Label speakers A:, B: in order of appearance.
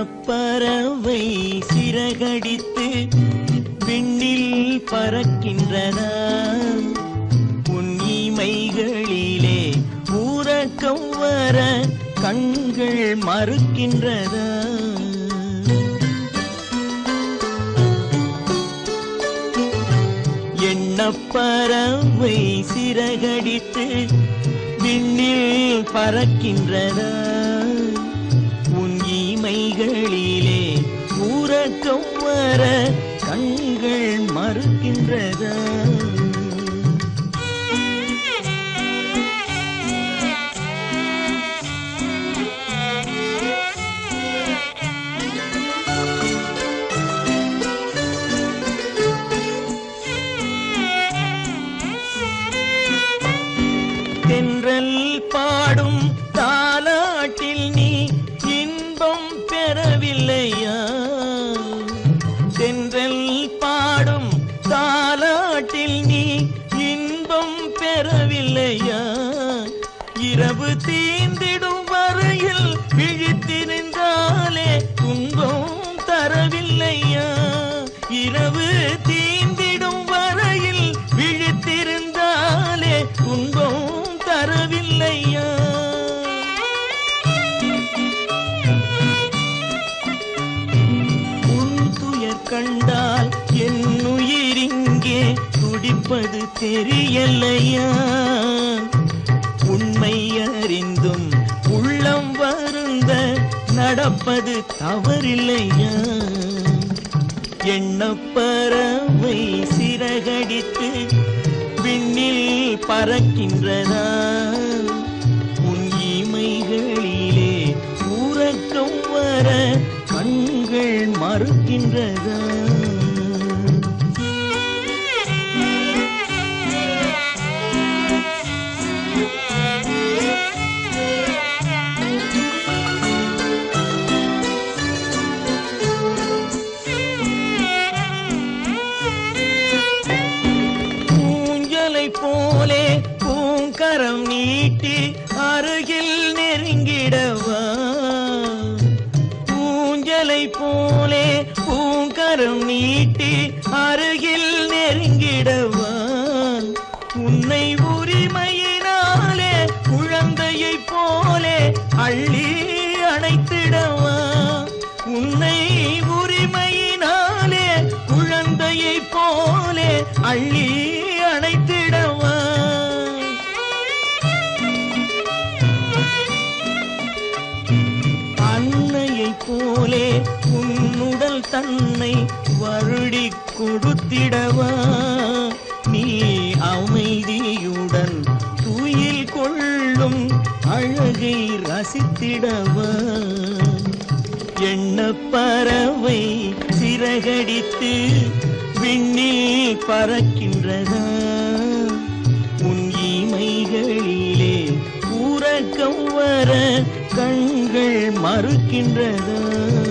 A: வண்ணப்பறவை சிறகடித்து விண்ணில் பறக்கின்றதா உன் ஊரக்கம் வர கண்கள் மறுக்கின்றதா எண்ணப்பறவை சிறகடித்து விண்ணில் பறக்கின்றதா கண்கள் மறுக்கின்றதா. தென்றல் பாடும் தாலாட்டில் நீ இன்பம் பெறவில்லையா? தென்றல் இரவு தீந்திடும் வரையில் விழித்திருந்தாலே துன்பம் தரவில்லையா? இரவு தீந்திடும் வரையில் விழித்திருந்தாலே துன்பம் தரவில்லையா? கண்டால் என் உயிரிங்கே துடிப்பது தெரியலையா? உண்மை அறிந்தும் உள்ளம் வருந்த நடப்பது தவறில்லையா? எண்ணப்பறவை சிறகடித்து விண்ணில் பறக்கின்றதா? உன் இமைகளிலே ஊரக்கம் வர கண்கள் மறுக்கின்றதா? நீட்டி அருகில் நெருங்கிடவான். உன்னை உரிமையினாலே குழந்தையை போலே அள்ளி அணைத்திடவான். உன்னை உரிமையினாலே குழந்தையை போலே அள்ளி தன்னை வருடி கொடுத்திடவா? நீ அமைதியுடன் துயில் கொள்ளும் அழகை ரசித்திடவா? எண்ண பறவை சிறகடித்து விண்ணில் பறக்கின்றதா? உன் இமைகளிலே ஊரக்கம் வர கண்கள் மறுக்கின்றதா?